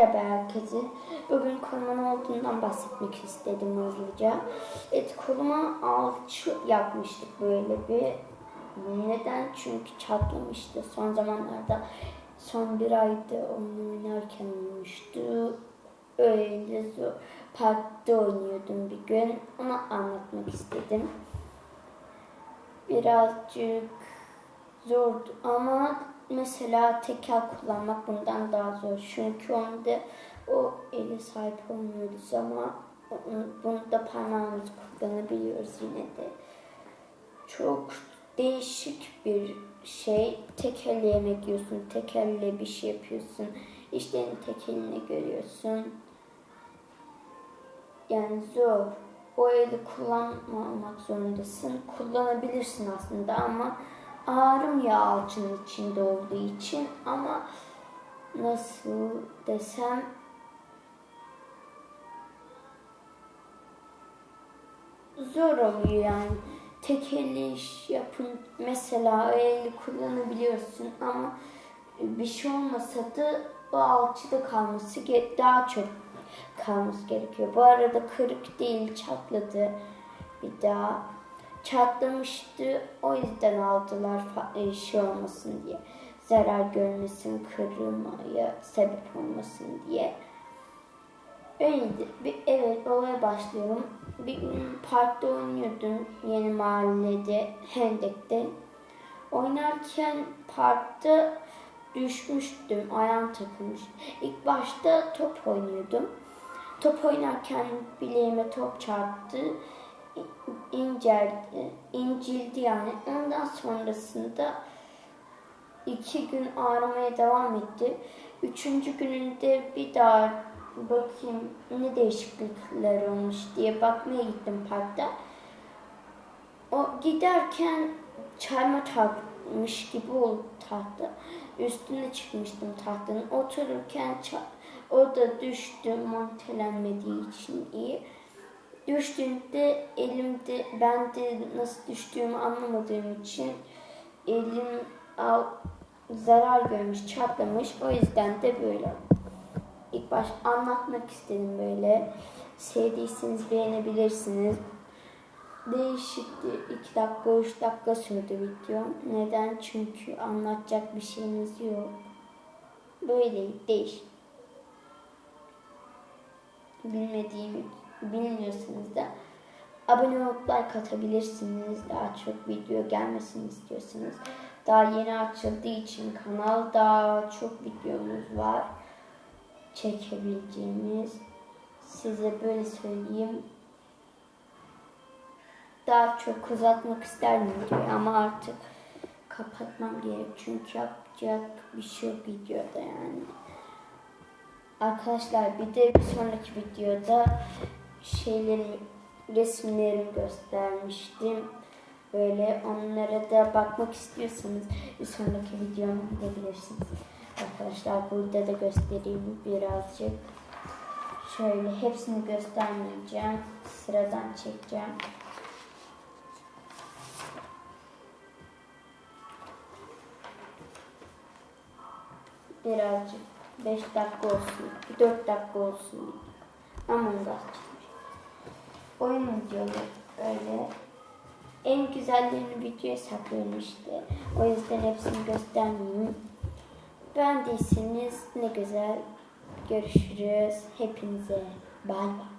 Merhaba herkese. Bugün ne olduğundan bahsetmek istedim hızlıca. Evet koluma alçı yapmıştık böyle bir. Neden? Çünkü çatlamıştı. Son zamanlarda son bir ayda oyun oynarken olmuştu. Öyle zor. Parkta oynuyordum bir gün. Onu anlatmak istedim. Birazcık zordu ama mesela tekel kullanmak bundan daha zor. Çünkü onda o eli sahip olmuyoruz ama bunda parmağımızı kullanabiliyoruz yine de. Çok değişik bir şey. Tek elle yemek yiyorsun, tek elle bir şey yapıyorsun. İşte tek eline görüyorsun. Yani zor. O eli kullanmamak zorundasın. Kullanabilirsin aslında ama ağrım ya alçının içinde olduğu için ama nasıl desem zor oluyor yani. Tek elle iş yapın mesela o eli kullanabiliyorsun ama bir şey olmasa da o alçıda kalması daha çok kalması gerekiyor. Bu arada kırık değil çatladı bir daha çatlamıştı. O yüzden aldılar e, şey olmasın diye. Zarar görmesin, kırılmaya sebep olmasın diye. Öyleydi. Bir, evet olaya başlıyorum. Bir gün parkta oynuyordum yeni mahallede, Hendek'te. Oynarken parkta düşmüştüm, ayağım takılmış. İlk başta top oynuyordum. Top oynarken bileğime top çarptı inceldi, incildi yani. Ondan sonrasında iki gün ağrımaya devam etti. Üçüncü gününde bir daha bakayım ne değişiklikler olmuş diye bakmaya gittim parkta. O giderken çarmıha takmış gibi oldu tahta. Üstüne çıkmıştım tahtanın. Otururken o da düştü montelenmediği için iyi. Düştüğümde elimde ben de nasıl düştüğümü anlamadığım için elim al, zarar görmüş, çatlamış. O yüzden de böyle. İlk baş anlatmak istedim böyle. Sevdiyseniz beğenebilirsiniz. Değişikti. 2 dakika, 3 dakika sürdü video. Neden? Çünkü anlatacak bir şeyimiz yok. Böyle değişik. Bilmediğim bilmiyorsanız da abone olup like atabilirsiniz. Daha çok video gelmesini istiyorsanız. Daha yeni açıldığı için kanal daha çok videomuz var. Çekebileceğimiz. Size böyle söyleyeyim. Daha çok uzatmak isterdim ama artık kapatmam gerek. Çünkü yapacak bir şey yok videoda yani. Arkadaşlar bir de bir sonraki videoda şeylerim resimlerimi göstermiştim. Böyle onlara da bakmak istiyorsanız bir sonraki videoma gidebilirsiniz. Arkadaşlar burada da göstereyim birazcık. Şöyle hepsini göstermeyeceğim. Sıradan çekeceğim. Birazcık 5 dakika olsun, 4 dakika olsun. Among Us. Oyun videoları öyle. En güzellerini videoya saklıyorum işte. O yüzden hepsini göstermeyeyim. Beğendiyseniz ne güzel. Görüşürüz. Hepinize bay bay.